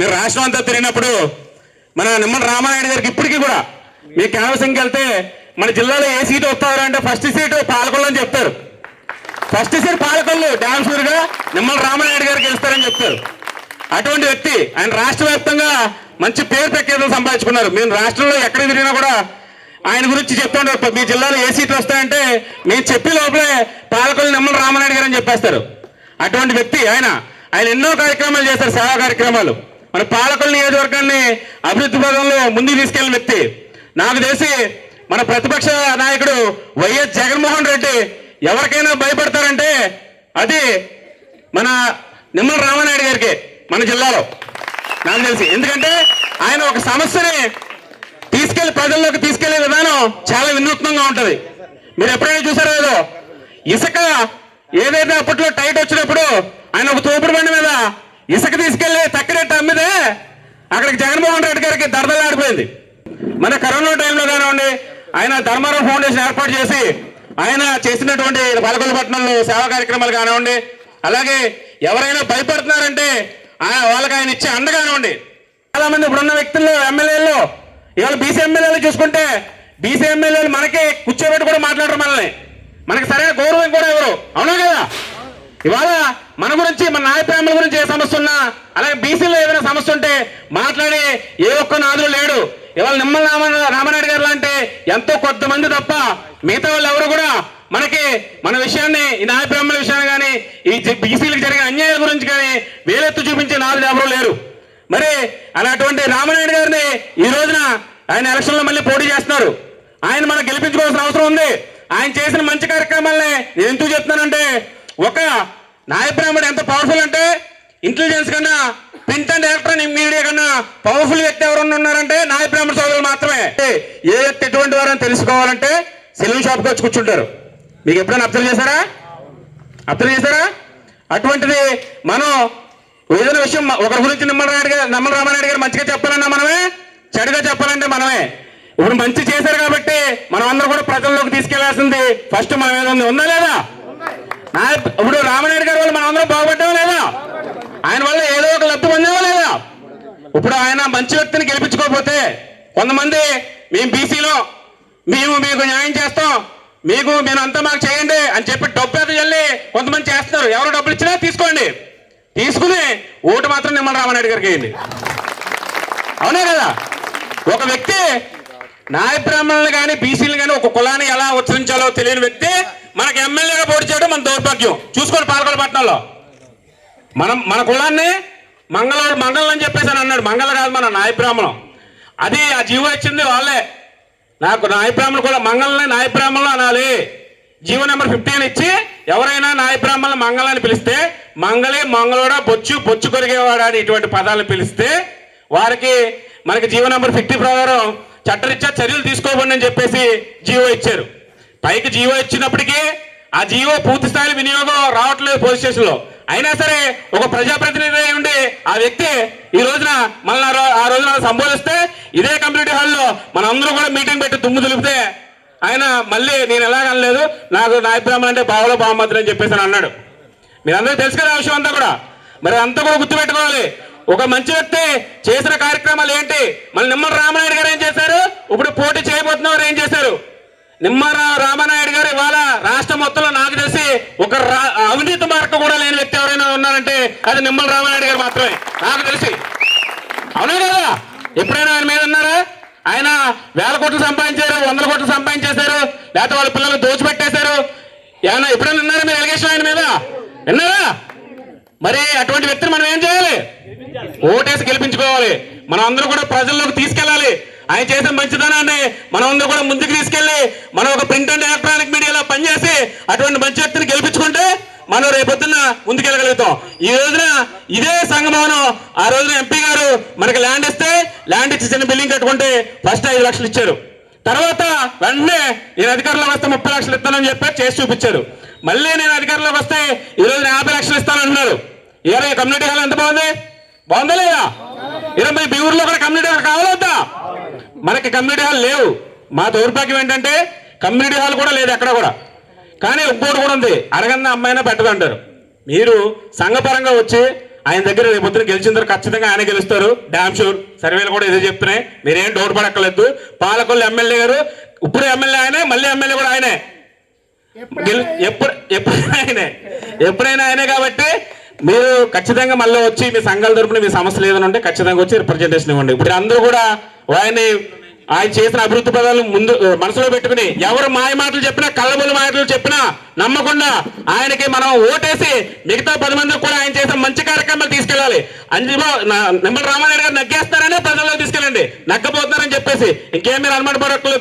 మీరు రాష్ట్రం అంతా తిరిగినప్పుడు మన నిమ్మల రామారాయణ గారికి ఇప్పటికీ కూడా మీ క్యాన్వసింగ్కి వెళ్తే మన జిల్లాలో ఏ సీటు వస్తారు అంటే ఫస్ట్ సీటు పాలకొల్లు అని చెప్తారు. ఫస్ట్ సీట్ పాలకొల్లు డ్యామ్ షూర్గా నిమ్మల రామారాయణ గారికి గెలుస్తారని చెప్తారు. అటువంటి వ్యక్తి ఆయన రాష్ట్ర వ్యాప్తంగా మంచి పేరు ప్రఖ్యాతులు సంపాదించుకున్నారు. మేము రాష్ట్రంలో ఎక్కడ తిరిగినా కూడా ఆయన గురించి చెప్తుంటారు మీ జిల్లాలో ఏ సీట్లు వస్తాయంటే మేము చెప్పే లోపలే పాలకొల్లు నిమ్మల రామారాయణ గారు అని చెప్పేస్తారు. అటువంటి వ్యక్తి ఆయన. ఆయన ఎన్నో కార్యక్రమాలు చేశారు సేవా కార్యక్రమాలు. మన పాలకుల నియోజకవర్గాన్ని అభివృద్ధి పదంలో ముందుకు తీసుకెళ్ళిన వ్యక్తి. నాకు తెలిసి మన ప్రతిపక్ష నాయకుడు వైఎస్ జగన్మోహన్ రెడ్డి ఎవరికైనా భయపడతారంటే అది మన నిమ్మల రామానాయుడు గారికి మన జిల్లాలో. నాకు తెలిసి. ఎందుకంటే ఆయన ఒక సమస్యని తీసుకెళ్ళి ప్రజల్లోకి తీసుకెళ్ళే విధానం చాలా వినూత్నంగా ఉంటుంది. మీరు ఎప్పుడైనా చూసారో లేదో ఇసుక ఏదైతే అప్పట్లో టైట్ వచ్చినప్పుడు ఆయన ఒక తోపుడు బండి మీద ఇసుక తీసుకెళ్ళి తక్కడెట్టు అమ్మితే అక్కడికి జగన్మోహన్ రెడ్డి గారికి దరదలాడిపోయింది మన కరోనా టైంలో కానివ్వండి ఆయన ధర్మారావు ఫౌండేషన్ ఏర్పాటు చేసి ఆయన చేసినటువంటి పలకొలపట్నంలో సేవా కార్యక్రమాలు కానివ్వండి అలాగే ఎవరైనా భయపడుతున్నారంటే ఆయన వాళ్ళకి ఆయన ఇచ్చే అండ కానివ్వండి. చాలా మంది ఇప్పుడున్న వ్యక్తుల్లో ఎమ్మెల్యేలు ఇవాళ బీసీ ఎమ్మెల్యేలు చూసుకుంటే బీసీ ఎమ్మెల్యేలు మనకి కూర్చోబెట్టి కూడా మాట్లాడరు మనల్ని. మనకి సరైన గౌరవం కూడా ఎవరు? అవునా కదా? ఇవాళ మన గురించి మన నాయ ప్రేమల గురించి ఏ సమస్య ఉన్నా అలాగే బీసీలో ఏదైనా సమస్య ఉంటే మాట్లాడే ఏ ఒక్క నాదులు లేడు. ఇవాళ నిమ్మల రామ రామనాయుడు గారు లాంటి ఎంతో కొంతమంది తప్ప మిగతా వాళ్ళు ఎవరు కూడా మనకి మన విషయాన్ని ఈ నాయ ప్రేమల విషయాన్ని కానీ ఈ బీసీలకు జరిగిన అన్యాయాల గురించి కానీ వేలెత్తు చూపించే నాదులు ఎవరు లేరు. మరి అలాంటి రామనాయుడు గారిని ఈ రోజున ఆయన ఎలక్షన్లో మళ్ళీ పోటీ చేస్తున్నారు. ఆయన మనం గెలిపించుకోవాల్సిన అవసరం ఉంది. ఆయన చేసిన మంచి కార్యక్రమాలని నేను ఎందుకు చెప్తున్నానంటే ఒక నాయబ్రాహ్మణుడు ఎంత పవర్ఫుల్ అంటే ఇంటెలిజెన్స్ కన్నా ప్రింట్ అండ్ ఎలక్ట్రానిక్ మీడియా కన్నా పవర్ఫుల్ వ్యక్తి ఎవరన్నా ఉన్నారంటే నాయబ్రాహ్మణ సోదరులు మాత్రమే. ఏ వ్యక్తి ఎటువంటి వారని తెలుసుకోవాలంటే సెలూన్ షాప్కి వచ్చి కూర్చుంటారు. మీకు ఎప్పుడైనా అబ్జర్వ్ చేశారా? అబ్జర్వ్ చేశారా? అటువంటిది మనం ఏదైనా విషయం ఒకరి గురించి నిమ్మలనాయుడు గారు నమ్మల రామారాయుడు గారు మంచిగా చెప్పాలన్నా మనమే చెడుగా చెప్పాలంటే మనమే. ఇప్పుడు మంచి చేశారు కాబట్టి మనం అందరూ కూడా ప్రజల్లోకి తీసుకెళ్ళాల్సింది ఫస్ట్ మనం ఏదో ఉంది. ఉందా లేదా? ఇప్పుడు రామనాయుడు గారి వల్ల మనం అందరం లేదా? ఆయన వల్ల ఏదో ఒక లబ్ధి పొందామా లేదా? ఇప్పుడు ఆయన మంచి వ్యక్తిని గెలిపించుకోకపోతే కొంతమంది మేము బీసీలో మేము మీకు న్యాయం చేస్తాం మీకు మీరు అంతా మాకు చేయండి అని చెప్పి డబ్బు ఎదురు వెళ్ళి కొంతమంది చేస్తున్నారు. ఎవరు డబ్బులు ఇచ్చినా తీసుకోండి. తీసుకుని ఓటు మాత్రం నిమ్మల రామనాయుడు గారికి వేయండి. అవునా కదా? ఒక వ్యక్తి నాయ బ్రాహ్మణులు కానీ బీసీలు కానీ ఒక కులాన్ని ఎలా ఉచ్చరించాలో తెలియని వ్యక్తి మనకి ఎమ్మెల్యేగా పోటీ చేయడం మన దౌర్భాగ్యం. చూసుకోండి పాలకొండ పట్టణంలో. మనం మన కులాన్ని మంగళ మంగళం అని చెప్పేసి అని అన్నాడు. మంగళ కాదు మన నాయబ్రాహ్మణం అది ఆ జీవో ఇచ్చింది వాళ్ళే. నాకు నాయబ్రాహ్మణులు కూడా మంగళని నాయబ్రాహ్మణులు అనాలి. జీవో నెంబర్ ఫిఫ్టీన్ ఇచ్చి ఎవరైనా నాయబ్రాహ్మణులు మంగళని పిలిస్తే మంగళి మంగళోడ బొచ్చు బొచ్చు కొరిగేవాడా అని ఇటువంటి పదాలను పిలిస్తే వారికి మనకి జీవో నెంబర్ ఫిఫ్టీ ప్రకారం చట్టరీత్యా చర్యలు తీసుకోబడి అని చెప్పేసి జీవో ఇచ్చారు. పైకి జీవో ఇచ్చినప్పటికీ ఆ జీవో పూర్తి స్థాయి వినియోగం రావట్లేదు పోలీస్ స్టేషన్లో అయినా సరే ఒక ప్రజాప్రతినిధి ఉండి ఆ వ్యక్తి ఈ రోజున మళ్ళీ ఆ రోజున సంబోధిస్తే ఇదే కమ్యూనిటీ హాల్లో మన అందరూ కూడా మీటింగ్ పెట్టి దుమ్ము దులిపితే ఆయన మళ్ళీ నేను ఎలాగనలేదు నాకు నాయబ్రాహ్మణ్ అంటే బావలో బావమంత్రి అని చెప్పేసి అని అన్నాడు. మీరందరూ తెలుసు కదా విషయం అంతా కూడా. మరి అంతా కూడా గుర్తుపెట్టుకోవాలి. ఒక మంచి వ్యక్తి చేసిన కార్యక్రమాలు ఏంటి? మళ్ళీ నిమ్మల రామనాయుడు గారు ఏం చేశారు? ఇప్పుడు పోటీ చేయబోతున్న వారు ఏం చేశారు? నిమ్మర రామనాయుడు గారు ఇవాళ రాష్ట్రం మొత్తంలో నాకు తెలిసి ఒక రా- అవినీతి మార్క కూడా లేని వ్యక్తి ఎవరైనా ఉన్నారంటే అది నిమ్మల రామనాయుడు గారు మాత్రమే. నాకు తెలిసి. అవునా కదా? ఎప్పుడైనా ఆయన మీద ఉన్నారా? ఆయన వేల కోట్లు సంపాదించారు వందల కోట్లు సంపాదించేశారు లేకపోతే వాళ్ళ పిల్లలు దోచిపెట్టేశారు. ఏమైనా ఎప్పుడైనా ఉన్నారా మీరు ఎలిగేషన్ ఆయన మీద? విన్నారా? మరి అటువంటి వ్యక్తిని మనం ఏం చేయాలి? ఓటేసి గెలిపించుకోవాలి. మనం అందరూ కూడా ప్రజల్లోకి తీసుకెళ్ళాలి. ఆయన చేసిన మంచిదనాన్ని మనం అందరూ కూడా ముందుకు తీసుకెళ్ళి మనం ఒక ప్రింట్ అండ్ ఎలక్ట్రానిక్ మీడియాలో పనిచేసి అటువంటి మంచి వ్యక్తిని గెలిపించుకుంటే మనం రేపొద్దున ముందుకెళ్ళగలుగుతాం. ఈ రోజున ఇదే సంగమవనం. ఆ రోజున ఎంపీ గారు మనకి ల్యాండ్ ఇస్తే ల్యాండ్ ఇచ్చి చిన్న బిల్డింగ్ కట్టుకుంటే ఫస్ట్ ఐదు లక్షలు ఇచ్చారు. తర్వాత వెంటనే నేను అధికారంలోకి వస్తే ముప్పై లక్షలు ఇస్తానని చెప్పి చేసి చూపించారు. మళ్ళీ నేను అధికారంలోకి వస్తే ఈ రోజు యాభై లక్షలు ఇస్తానంటున్నారు ఇరవై కమ్యూనిటీ హాల్ ఎంత బాగుంది? బాగుందా లేదా? ఇరవై మీ ఊర్లో కూడా కమ్యూనిటీ హాల్ కావాలొద్దా మనకి కమ్యూనిటీ హాల్ లేవు. మా దౌర్భాగ్యం ఏంటంటే కమ్యూనిటీ హాల్ కూడా లేదు ఎక్కడ కూడా. కానీ ఇంకోటి కూడా ఉంది. అరగన్న అమ్మాయినా పెట్టదంటారు మీరు సంఘపరంగా వచ్చి ఆయన దగ్గర రేపు పొద్దున గెలిచిన తర్వాత ఖచ్చితంగా ఆయన గెలుస్తారు. డామ్ షూర్ సర్వేలు కూడా ఇదే చెప్తున్నాయి. మీరేం డౌట్ పడక్కర్లేదు. పాలకొల్లు ఎమ్మెల్యే గారు ఇప్పుడు ఎమ్మెల్యే ఆయనే మళ్ళీ ఎమ్మెల్యే కూడా ఆయనే. ఎప్పుడు ఎప్పుడైనా ఆయనే. ఎప్పుడైనా ఆయనే కాబట్టి మీరు ఖచ్చితంగా మళ్ళీ వచ్చి మీ సంఘాల తరపున మీ సమస్యలు ఏదైనా ఉంటే ఖచ్చితంగా వచ్చి రిప్రజెంటేషన్ ఇవ్వండి. ఇప్పుడు అందరూ కూడా ఆయన్ని ఆయన చేసిన అభివృద్ధి పదాలు ముందు మనసులో పెట్టుకుని ఎవరు మాయ మాటలు చెప్పినా కళ్ళబుల్లి మాటలు చెప్పినా నమ్మకుండా ఆయనకి మనం ఓటేసి మిగతా పది మందికి కూడా ఆయన చేసిన మంచి కార్యక్రమాలు తీసుకెళ్ళాలి. అంజుబా నిమ్మల రామారాయుడు గారు నగ్గేస్తారనే ప్రజల్లో తీసుకెళ్ళండి. నగ్గబోతున్నారని చెప్పేసి ఇంకేం మీరు అనుమాన పడక్కలేదు